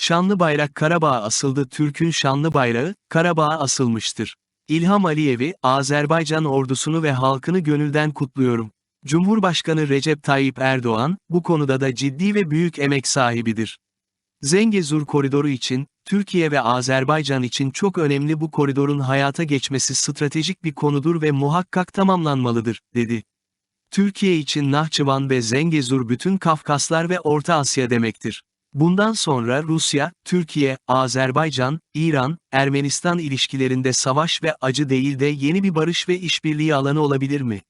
Şanlı bayrak Karabağ'a asıldı Türk'ün şanlı bayrağı, Karabağ'a asılmıştır. İlham Aliyev'i, Azerbaycan ordusunu ve halkını gönülden kutluyorum. Cumhurbaşkanı Recep Tayyip Erdoğan, bu konuda da ciddi ve büyük emek sahibidir. Zengezur koridoru için, Türkiye ve Azerbaycan için çok önemli bu koridorun hayata geçmesi stratejik bir konudur ve muhakkak tamamlanmalıdır, dedi. Türkiye için Nahçıvan ve Zengezur bütün Kafkaslar ve Orta Asya demektir. Bundan sonra Rusya, Türkiye, Azerbaycan, İran, Ermenistan ilişkilerinde savaş ve acı değil de yeni bir barış ve işbirliği alanı olabilir mi?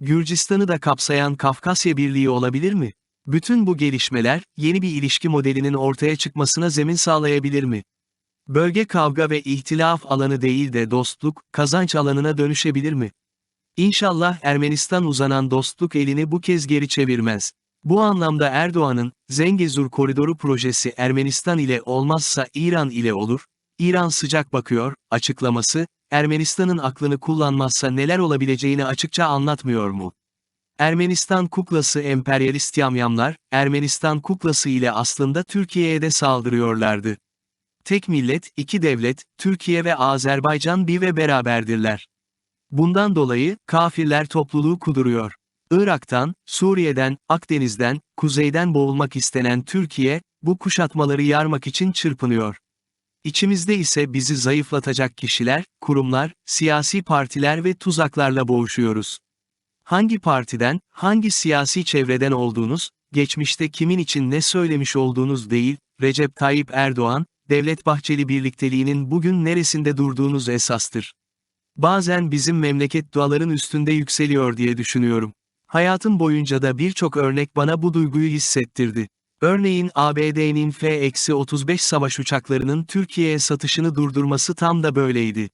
Gürcistan'ı da kapsayan Kafkasya Birliği olabilir mi? Bütün bu gelişmeler, yeni bir ilişki modelinin ortaya çıkmasına zemin sağlayabilir mi? Bölge kavga ve ihtilaf alanı değil de dostluk, kazanç alanına dönüşebilir mi? İnşallah Ermenistan uzanan dostluk elini bu kez geri çevirmez. Bu anlamda Erdoğan'ın, Zengezur Koridoru projesi Ermenistan ile olmazsa İran ile olur, İran sıcak bakıyor, açıklaması, Ermenistan'ın aklını kullanmazsa neler olabileceğini açıkça anlatmıyor mu? Ermenistan kuklası emperyalist yamyamlar, Ermenistan kuklası ile aslında Türkiye'ye de saldırıyorlardı. Tek millet, iki devlet, Türkiye ve Azerbaycan bir ve beraberdirler. Bundan dolayı, kafirler topluluğu kuduruyor. Irak'tan, Suriye'den, Akdeniz'den, kuzeyden boğulmak istenen Türkiye, bu kuşatmaları yarmak için çırpınıyor. İçimizde ise bizi zayıflatacak kişiler, kurumlar, siyasi partiler ve tuzaklarla boğuşuyoruz. Hangi partiden, hangi siyasi çevreden olduğunuz, geçmişte kimin için ne söylemiş olduğunuz değil, Recep Tayyip Erdoğan, Devlet Bahçeli birlikteliğinin bugün neresinde durduğunuz esastır. Bazen bizim memleket duaların üstünde yükseliyor diye düşünüyorum. Hayatım boyunca da birçok örnek bana bu duyguyu hissettirdi. Örneğin ABD'nin F-35 savaş uçaklarının Türkiye'ye satışını durdurması tam da böyleydi.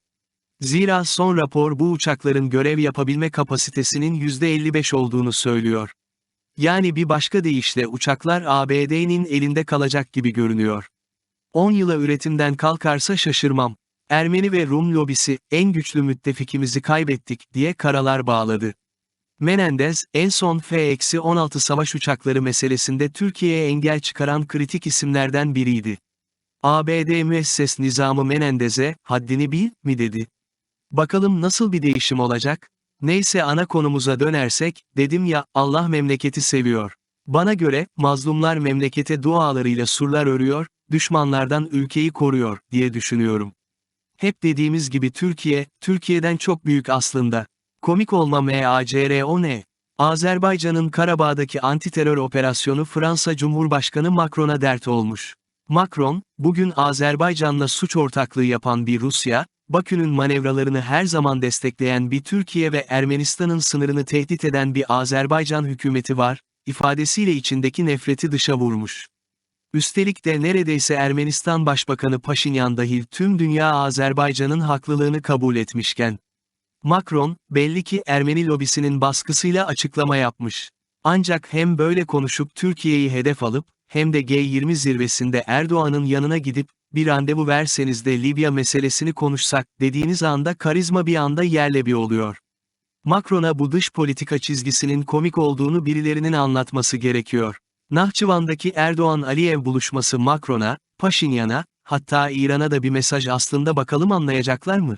Zira son rapor bu uçakların görev yapabilme kapasitesinin %55 olduğunu söylüyor. Yani bir başka deyişle uçaklar ABD'nin elinde kalacak gibi görünüyor. 10 yıla üretimden kalkarsa şaşırmam. Ermeni ve Rum lobisi, en güçlü müttefikimizi kaybettik, diye karalar bağladı. Menendez, en son F-16 savaş uçakları meselesinde Türkiye'ye engel çıkaran kritik isimlerden biriydi. ABD müesses nizamı Menendez'e, haddini bil, mi dedi. Bakalım nasıl bir değişim olacak? Neyse ana konumuza dönersek, dedim ya, Allah memleketi seviyor. Bana göre, mazlumlar memlekete dualarıyla surlar örüyor, düşmanlardan ülkeyi koruyor, diye düşünüyorum. Hep dediğimiz gibi Türkiye, Türkiye'den çok büyük aslında. Komik olma MACRO ne? Azerbaycan'ın Karabağ'daki antiterör operasyonu Fransa Cumhurbaşkanı Macron'a dert olmuş. Macron, bugün Azerbaycan'la suç ortaklığı yapan bir Rusya, Bakü'nün manevralarını her zaman destekleyen bir Türkiye ve Ermenistan'ın sınırını tehdit eden bir Azerbaycan hükümeti var, ifadesiyle içindeki nefreti dışa vurmuş. Üstelik de neredeyse Ermenistan Başbakanı Paşinyan dahil tüm dünya Azerbaycan'ın haklılığını kabul etmişken. Macron, belli ki Ermeni lobisinin baskısıyla açıklama yapmış. Ancak hem böyle konuşup Türkiye'yi hedef alıp, hem de G20 zirvesinde Erdoğan'ın yanına gidip, bir randevu verseniz de Libya meselesini konuşsak, dediğiniz anda karizma bir anda yerle bir oluyor. Macron'a bu dış politika çizgisinin komik olduğunu birilerinin anlatması gerekiyor. Nahçıvan'daki Erdoğan-Aliyev buluşması Macron'a, Paşinyan'a, hatta İran'a da bir mesaj aslında bakalım anlayacaklar mı?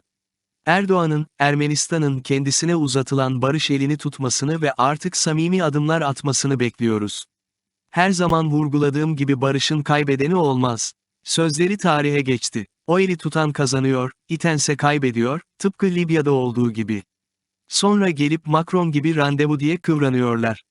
Erdoğan'ın, Ermenistan'ın kendisine uzatılan barış elini tutmasını ve artık samimi adımlar atmasını bekliyoruz. Her zaman vurguladığım gibi barışın kaybedeni olmaz. Sözleri tarihe geçti. O eli tutan kazanıyor, itense kaybediyor, tıpkı Libya'da olduğu gibi. Sonra gelip Macron gibi randevu diye kıvranıyorlar.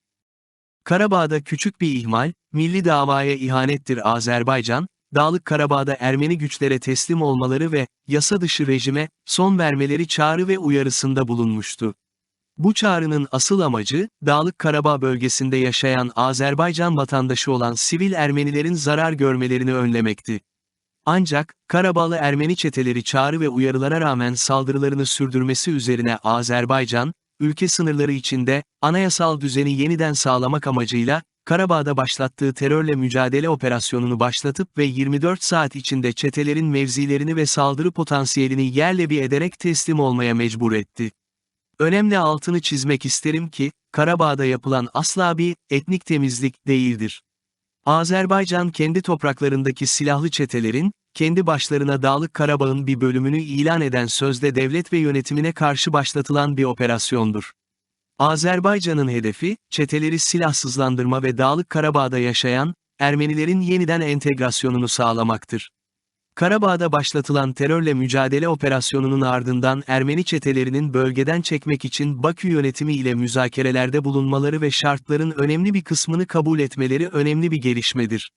Karabağ'da küçük bir ihmal, milli davaya ihanettir Azerbaycan, Dağlık Karabağ'da Ermeni güçlere teslim olmaları ve yasa dışı rejime son vermeleri çağrı ve uyarısında bulunmuştu. Bu çağrının asıl amacı, Dağlık Karabağ bölgesinde yaşayan Azerbaycan vatandaşı olan sivil Ermenilerin zarar görmelerini önlemekti. Ancak, Karabağlı Ermeni çeteleri çağrı ve uyarılara rağmen saldırılarını sürdürmesi üzerine Azerbaycan, ülke sınırları içinde, anayasal düzeni yeniden sağlamak amacıyla, Karabağ'da başlattığı terörle mücadele operasyonunu başlatıp ve 24 saat içinde çetelerin mevzilerini ve saldırı potansiyelini yerle bir ederek teslim olmaya mecbur etti. Önemli altını çizmek isterim ki, Karabağ'da yapılan asla bir etnik temizlik değildir. Azerbaycan kendi topraklarındaki silahlı çetelerin, kendi başlarına Dağlık Karabağ'ın bir bölümünü ilan eden sözde devlet ve yönetimine karşı başlatılan bir operasyondur. Azerbaycan'ın hedefi, çeteleri silahsızlandırma ve Dağlık Karabağ'da yaşayan, Ermenilerin yeniden entegrasyonunu sağlamaktır. Karabağ'da başlatılan terörle mücadele operasyonunun ardından Ermeni çetelerinin bölgeden çekmek için Bakü yönetimi ile müzakerelerde bulunmaları ve şartların önemli bir kısmını kabul etmeleri önemli bir gelişmedir.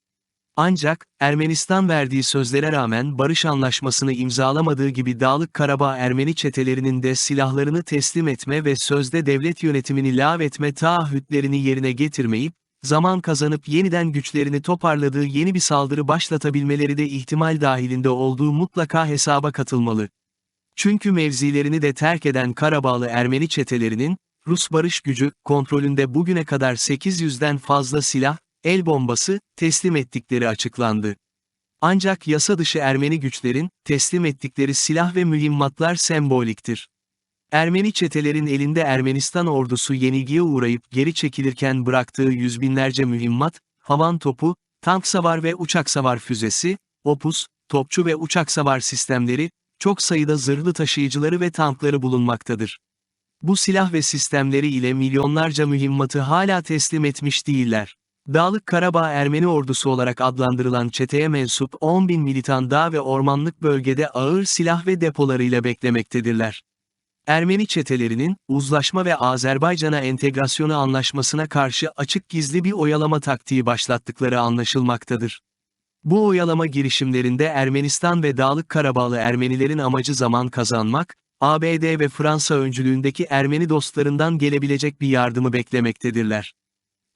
Ancak, Ermenistan verdiği sözlere rağmen barış anlaşmasını imzalamadığı gibi Dağlık Karabağ Ermeni çetelerinin de silahlarını teslim etme ve sözde devlet yönetimini lağvetme taahhütlerini yerine getirmeyip, zaman kazanıp yeniden güçlerini toparladığı yeni bir saldırı başlatabilmeleri de ihtimal dahilinde olduğu mutlaka hesaba katılmalı. Çünkü mevzilerini de terk eden Karabağlı Ermeni çetelerinin, Rus barış gücü, kontrolünde bugüne kadar 800'den fazla silah, el bombası, teslim ettikleri açıklandı. Ancak yasa dışı Ermeni güçlerin, teslim ettikleri silah ve mühimmatlar semboliktir. Ermeni çetelerin elinde Ermenistan ordusu yenilgiye uğrayıp geri çekilirken bıraktığı yüz binlerce mühimmat, havan topu, tank savar ve uçak savar füzesi, opus, topçu ve uçak savar sistemleri, çok sayıda zırhlı taşıyıcıları ve tankları bulunmaktadır. Bu silah ve sistemleri ile milyonlarca mühimmatı hala teslim etmiş değiller. Dağlık Karabağ Ermeni ordusu olarak adlandırılan çeteye mensup 10 bin militan dağ ve ormanlık bölgede ağır silah ve depolarıyla beklemektedirler. Ermeni çetelerinin, uzlaşma ve Azerbaycan'a entegrasyonu anlaşmasına karşı açık gizli bir oyalama taktiği başlattıkları anlaşılmaktadır. Bu oyalama girişimlerinde Ermenistan ve Dağlık Karabağlı Ermenilerin amacı zaman kazanmak, ABD ve Fransa öncülüğündeki Ermeni dostlarından gelebilecek bir yardımı beklemektedirler.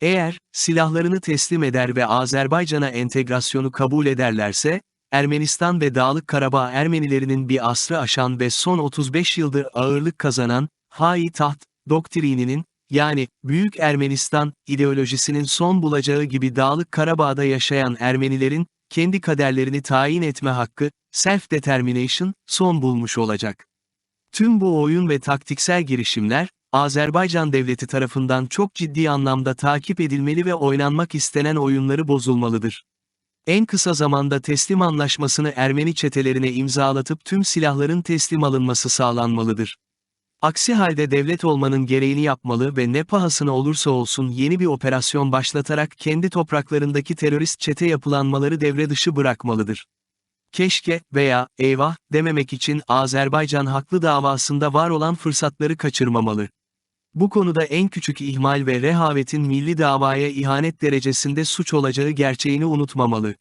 Eğer, silahlarını teslim eder ve Azerbaycan'a entegrasyonu kabul ederlerse, Ermenistan ve Dağlık Karabağ Ermenilerinin bir asrı aşan ve son 35 yıldır ağırlık kazanan, Hai Taht, doktrininin, yani, Büyük Ermenistan, ideolojisinin son bulacağı gibi Dağlık Karabağ'da yaşayan Ermenilerin, kendi kaderlerini tayin etme hakkı, self-determination, son bulmuş olacak. Tüm bu oyun ve taktiksel girişimler, Azerbaycan devleti tarafından çok ciddi anlamda takip edilmeli ve oynanmak istenen oyunları bozulmalıdır. En kısa zamanda teslim anlaşmasını Ermeni çetelerine imzalatıp tüm silahların teslim alınması sağlanmalıdır. Aksi halde devlet olmanın gereğini yapmalı ve ne pahasına olursa olsun yeni bir operasyon başlatarak kendi topraklarındaki terörist çete yapılanmaları devre dışı bırakmalıdır. Keşke veya eyvah dememek için Azerbaycan haklı davasında var olan fırsatları kaçırmamalı. Bu konuda en küçük ihmal ve rehavetin milli davaya ihanet derecesinde suç olacağı gerçeğini unutmamalı.